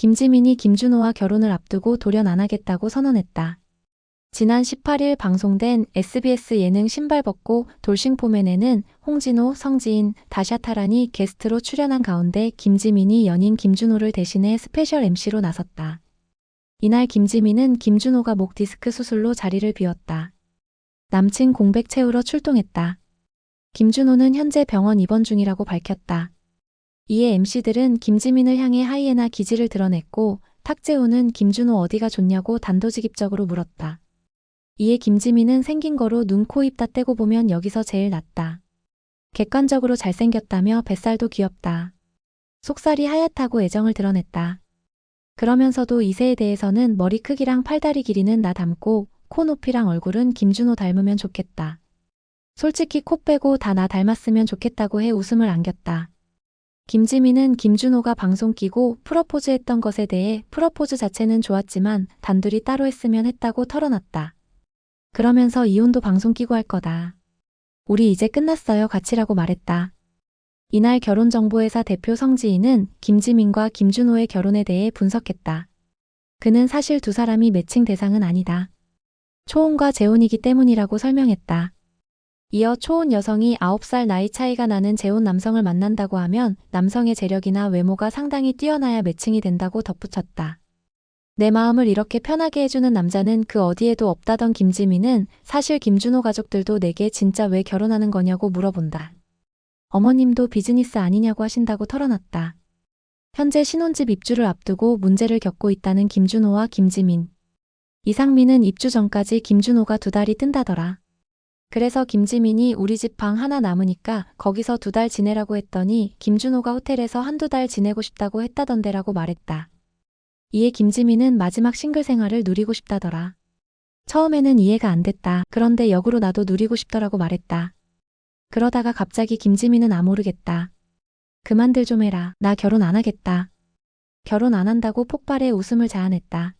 김지민이 김준호와 결혼을 앞두고 돌연 안 하겠다고 선언했다. 지난 18일 방송된 SBS 예능 신발 벗고 돌싱포맨에는 홍진호, 성지인, 다샤타란이 게스트로 출연한 가운데 김지민이 연인 김준호를 대신해 스페셜 MC로 나섰다. 이날 김지민은 김준호가 목 디스크 수술로 자리를 비웠다. 남친 공백 채우러 출동했다. 김준호는 현재 병원 입원 중이라고 밝혔다. 이에 MC들은 김지민을 향해 하이에나 기지를 드러냈고 탁재훈은 김준호 어디가 좋냐고 단도직입적으로 물었다. 이에 김지민은 생긴 거로 눈, 코, 입 다 떼고 보면 여기서 제일 낫다. 객관적으로 잘생겼다며 뱃살도 귀엽다. 속살이 하얗다고 애정을 드러냈다. 그러면서도 이세에 대해서는 머리 크기랑 팔다리 길이는 나 닮고 코 높이랑 얼굴은 김준호 닮으면 좋겠다. 솔직히 코 빼고 다 나 닮았으면 좋겠다고 해 웃음을 안겼다. 김지민은 김준호가 방송 끼고 프러포즈 했던 것에 대해 프러포즈 자체는 좋았지만 단둘이 따로 했으면 했다고 털어놨다. 그러면서 이혼도 방송 끼고 할 거다. 우리 이제 끝났어요 같이라고 말했다. 이날 결혼정보회사 대표 성지인은 김지민과 김준호의 결혼에 대해 분석했다. 그는 사실 두 사람이 매칭 대상은 아니다. 초혼과 재혼이기 때문이라고 설명했다. 이어 초혼 여성이 9살 나이 차이가 나는 재혼 남성을 만난다고 하면 남성의 재력이나 외모가 상당히 뛰어나야 매칭이 된다고 덧붙였다. 내 마음을 이렇게 편하게 해주는 남자는 그 어디에도 없다던 김지민은 사실 김준호 가족들도 내게 진짜 왜 결혼하는 거냐고 물어본다. 어머님도 비즈니스 아니냐고 하신다고 털어놨다. 현재 신혼집 입주를 앞두고 문제를 겪고 있다는 김준호와 김지민. 이상민은 입주 전까지 김준호가 두 달이 뜬다더라. 그래서 김지민이 우리 집 방 하나 남으니까 거기서 두 달 지내라고 했더니 김준호가 호텔에서 한두 달 지내고 싶다고 했다던데라고 말했다. 이에 김지민은 마지막 싱글 생활을 누리고 싶다더라. 처음에는 이해가 안 됐다. 그런데 역으로 나도 누리고 싶더라고 말했다. 그러다가 갑자기 김지민은 아 모르겠다. 그만들 좀 해라. 나 결혼 안 하겠다. 결혼 안 한다고 폭발해 웃음을 자아냈다.